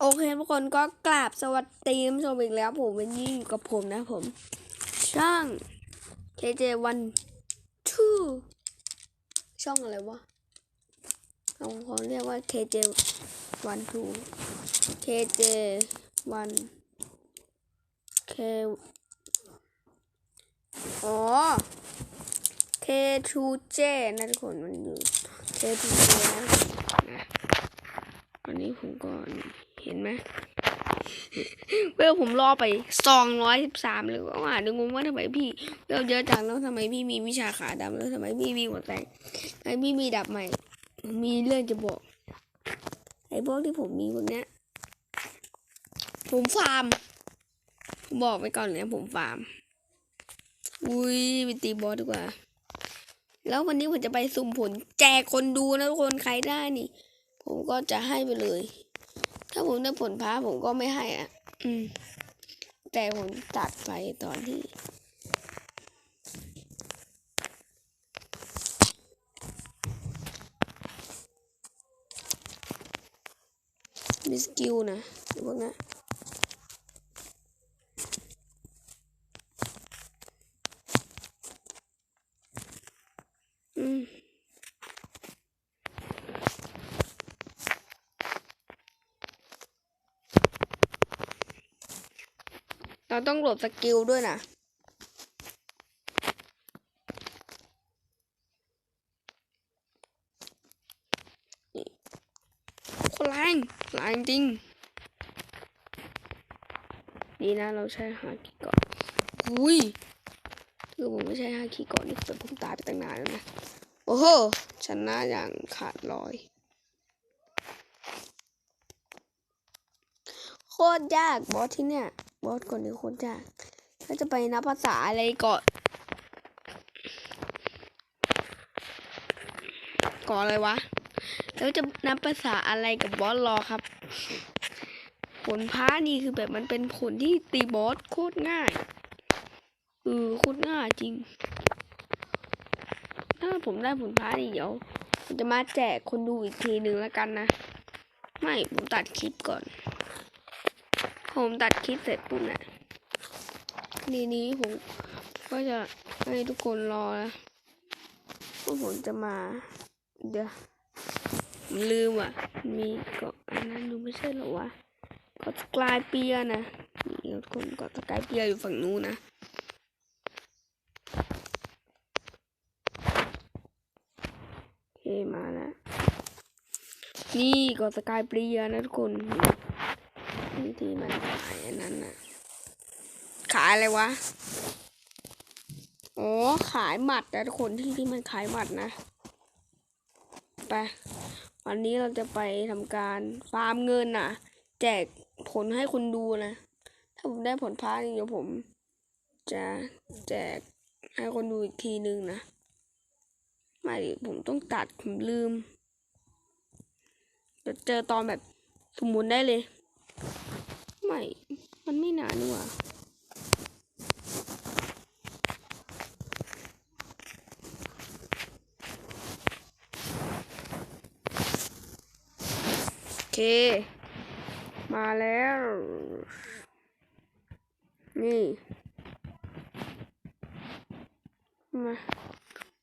โอเคทุกคนก็กราบสวัสดีคุณผู้ชมอีกแล้ว ผมเป็นยี่อยู่กับผมนะผม ช่าง KJ1 2ช่องอะไรวะเราขอเรียกว่า KJ1 2 KJ1 K อ๋อ K2J นะทุกคนมันอยู่ K2J นะนะอันนี้ผมก็ เห็นไหมเวลผมรอไปสองร้อยสิบสามเลยว่าอ่านดูงงว่าทำไมพี่เวลเยอะจังแล้วทำไมพี่มีวิชาขาดำแล้วทำไมพี่มีหัวแตกทำไมพี่มีดาบใหม่ มีเรื่องจะบอกไอ้พวกที่ผมมีพวกเนี้ย ผมฟาร์ม บอกไปก่อนเลยผมฟาร์ม อุ้ยไปตีบอสดีกว่า แล้ววันนี้ผมจะไปสุ่มผลแจกคนดูนะทุกคนใครได้นี่ ผมก็จะให้ไปเลย ถ้าผมได้ผลพ้าผมก็ไม่ให้อะ อืม แต่ผมตัดไปตอนที่มีสกิลนะพวกนั้นอืม เราต้องโหลดสกิลด้วยนะคนแรงแรงจริง ดีนะเราใช้ฮาคิเกาะอุ้ยคือผมไม่ใช่ฮาคิกาะนี่คือผมตายไปตั้งนานแล้วนะ โอ้โหชนะอย่างขาดลอย คตรยากบอสที่เนี่ยบอสคนนี้โคตรยากถ้าจะไปนับภาษาอะไรก่อนก่อนอะไรวะ แล้วจะนับภาษาอะไรกับบอสรอครับ ผลพ้านี่คือแบบมันเป็นผลที่ตีบอสโคตรง่ายเออโคตรง่ายจริง ถ้าผมได้ผลพ้านี่เดี๋ยวผมจะมาแจกคนดูอีกทีหนึ่งแล้วกันนะ ไม่ ผมตัดคลิปก่อน ผมตัดคลิปเสร็จปุ๊บเนี่ยทีนี้ผมก็จะให้ทุกคนรอนะว่าผมจะมา เดี๋ยวลืมอะ มีเกาะอันนั้นอยู่ไม่ใช่หรอวะเกาะสกายเปียนะนี่ทุกคนเกาะสกายเปียอยู่ฝั่งนู้นนะโอเคมาแล้วนี่เกาะสกายเปียนะทุกคน นี่ที่มันขายอันนั้นน่ะ ขายอะไรวะอ๋อขายหมัดแต่ทุกคนที่ที่มันขายหมัดนะ ไป วันนี้เราจะไปทำการฟาร์มเงินน่ะ แจกผลให้คนดูนะ ถ้าผมได้ผลพาร์ทเดี๋ยวผม จะแจกให้คนดูอีกทีนึงนะ ไม่ดิผมต้องตัดผมลืมจะเจอตอนแบบสมมุนได้เลย ไม่ มันไม่นานี่หว่าโอเคมาแล้ว นี่ มา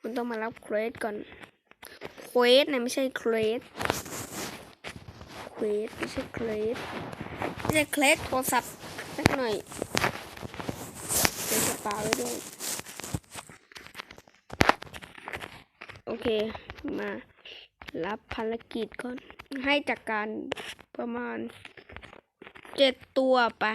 คุณต้องมารับเควสก่อน เควสนะไม่ใช่เครส เควสไม่ใช่เครสไม่ใช่เคล็ดโทรศัพท์สักหน่อยเดี๋ยวจะเปล่าไว้ด้วยโอเคมารับภารกิจก่อน ให้จากการประมาณเจ็ดตัวไปะ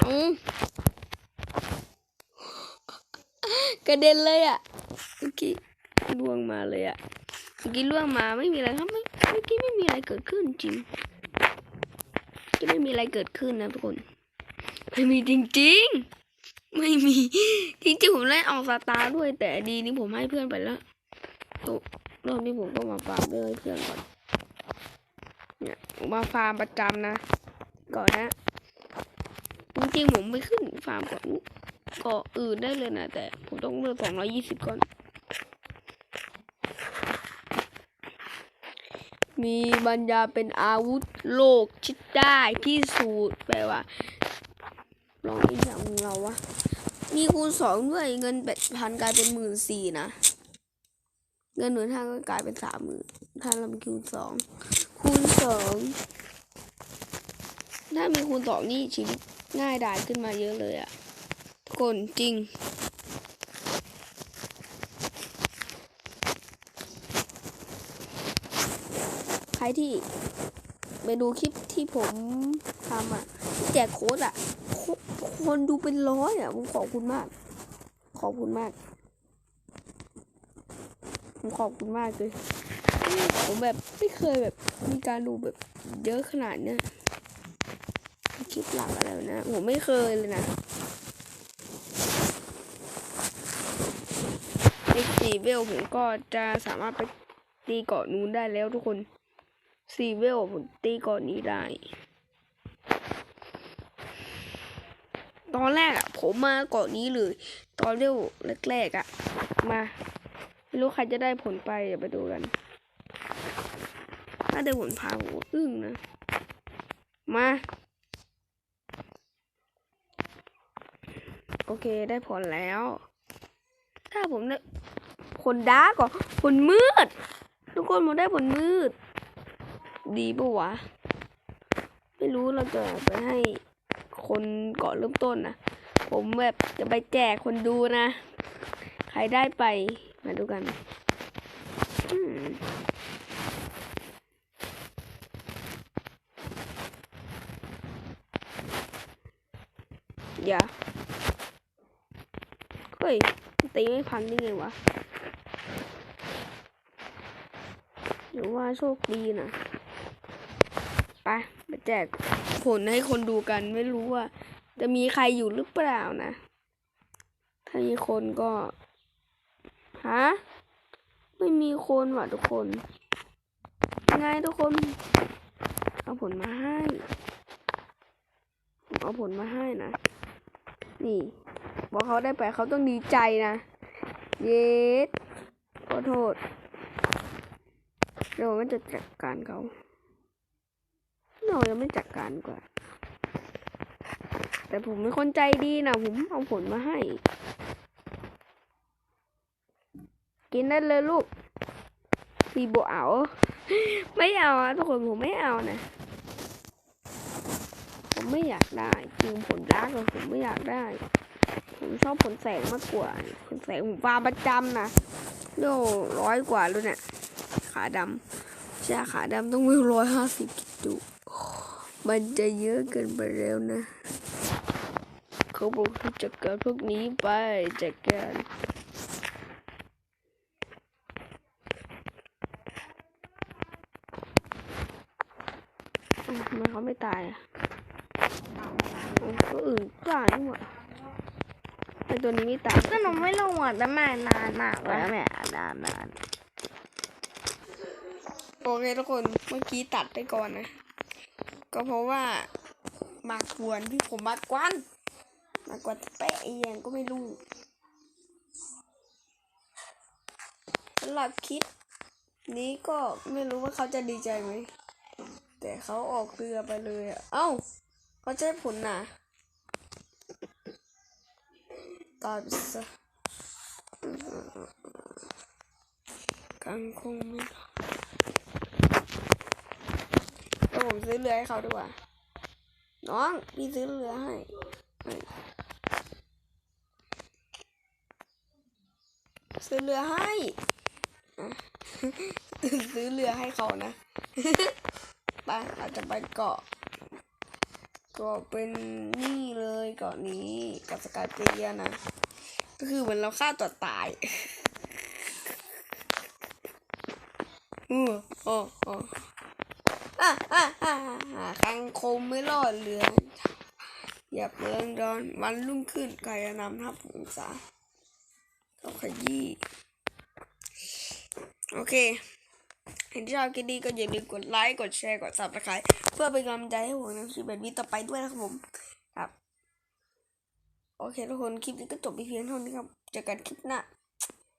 เอาเอา กระเด็นเลยอะเมื่อกี้ล่วงมาเลยอะเมื่อกี้ล่วงมาไม่มีอะไรครับไม่เมื่อกี้ไม่มีอะไรเกิดขึ้นจริงเมื่อกี้ไม่มีอะไรเกิดขึ้นนะทุกคนไม่มีจริง ๆ ไม่มีจริงๆผมเล่นออกสตาร์ด้วย แต่ดีนี่ผมให้เพื่อนไปแล้วโอ้รอบนี้ผมก็มาฟาร์มด้วยให้เพื่อนก่อนเนี่ยผมมาฟาร์มประจำนะ ก่อนนะจริงๆผมไม่ขึ้นฟาร์มก่อน เกาะอื่นได้เลยนะ แต่ผมต้องเลือกสองร้อยี่สิบก่อน มีบัญญาเป็นอาวุธโลกชิดได้ที่สุดแปลว่าลองอีกอย่างของเราวะ มีคูณสองด้วยเงินแปดพันกลายเป็นหมื่นสี่นะ เงินหมื่นห้าก็กลายเป็นสามหมื่นถ้าเราคูณสองคูณสองถ้ามีคูณสองนี่ชีวิตง่ายดายขึ้นมาเยอะเลยอะ กคนจริง ใครที่ไปดูคลิปที่ผมทำอะแจกโค้ดอะคนดูเป็นร้อยอะผมขอบคุณมาก ขอบคุณมาก ผมขอบคุณมากเลย ผมแบบไม่เคยแบบมีการดูแบบเยอะขนาดเนี้ยคลิปหลักอะไรนะ ผมไม่เคยเลยนะอีก สี่เวลผมก็จะสามารถไปตีเกาะนู้นได้แล้วทุกคนสี่เวลผมตีเกาะนี้ได้ ตอนแรกอะผมมาเกาะนี้เลย ตอนเวลแรกๆอะมาไม่รู้ใครจะได้ผลไปเดี๋ยวไปดูกัน ถ้าได้ผลพาผมอึ้งนะ มาโอเคได้ผลแล้ว ถ้าผมได้ ผลดาร์กก่อนผลมืด ทุกคนผมได้ผลมืด ดีปะวะ ไม่รู้เราจะไปให้คนเกาะเริ่มต้นนะผมแบบจะไปแจกคนดูนะ ใครได้ไปมาดูกันอืมอย่าเฮ้ยตีไม่พังได้ไงวะ ห รือว่าโชคดีนะไปไปแจกผลให้คนดูกันไม่รู้ว่า จะมีใครอยู่หรือเปล่านะ ถ้ามีคนก็ฮะไม่มีคนว่ะทุกคนยังไงทุกคน เอาผลมาให้ผมเอาผลมาให้นะ นี่บอกเขาได้ไปเขาต้องดีใจนะ เย็ดขอโทษ เดี๋ยวมันจะจัดการเขาเรายังไม่จัดการกว่า แต่ผมเป็นคนใจดีนะผมเอาผลมาให้ กินได้เลยลูกพี่บัวเอา ไม่เอาอะทุกคนผมไม่เอานะผมไม่อยากได้จริงผลรักอะผมไม่อยากได้ ผมชอบผลแสงมากกว่าผลแสงผมฟาประจำนะโลร้อยกว่าแล้วเนี่ย ขาดำใช่ขาดำต้องวิวร้อยห้าสิบกิโลมันจะเยอะเกินไปแล้วนะ เขาบอกให้จัดการพวกนี้ไปจัดการทำไมเขาไม่ตายอะโอ้ตัวอื่นตายนี่หว่าไอตัวนี้ไม่ตายก็หนูไม่ลงอะแต่แม่นานมากแล้วแม่นานนาน โอเคทุกคนเมื่อกี้ตัดไปก่อนนะ ก็เพราะว่ามากวนพี่ผมมากวนมากวนแปะเอียงก็ไม่รู้สำหรับคลิปนี้ก็ไม่รู้ว่าเขาจะดีใจไหม แต่เขาออกเรือไปเลยเอ้าเขาใช้ผลน่ะตายไปซะกังคงไม่รอดเดี๋ยว ผมซื้อเรือให้เขาดีกว่า น้องพี่ซื้อเรือให้ซื้อเรือให้ซื้อเรือให้เขานะไปเราจะไปเกาะเกาะเป็นนี่เลยเกาะนี้กับสกายเปียนะ ก็คือเหมือนเราฆ่าตัวตายอืออ๋อ อ๋ออะอะอะอะคังคมไม่รอดเรืออย่าเปลืองร้อนวันรุ่งขึ้นใครจะนำทัพองศาเขาขยี้โอเคเห็นที่ชอบคลิปนี้ก็อย่าลืมกดไลค์กดแชร์กด subscribe เพื่อเป็นกำลังใจให้ผมทำคลิปแบบนี้ต่อไปด้วยนะครับผมครับ โอเคทุกคนคลิปนี้ก็จบไปเพียงเท่านี้ครับเจอกันคลิปหน้า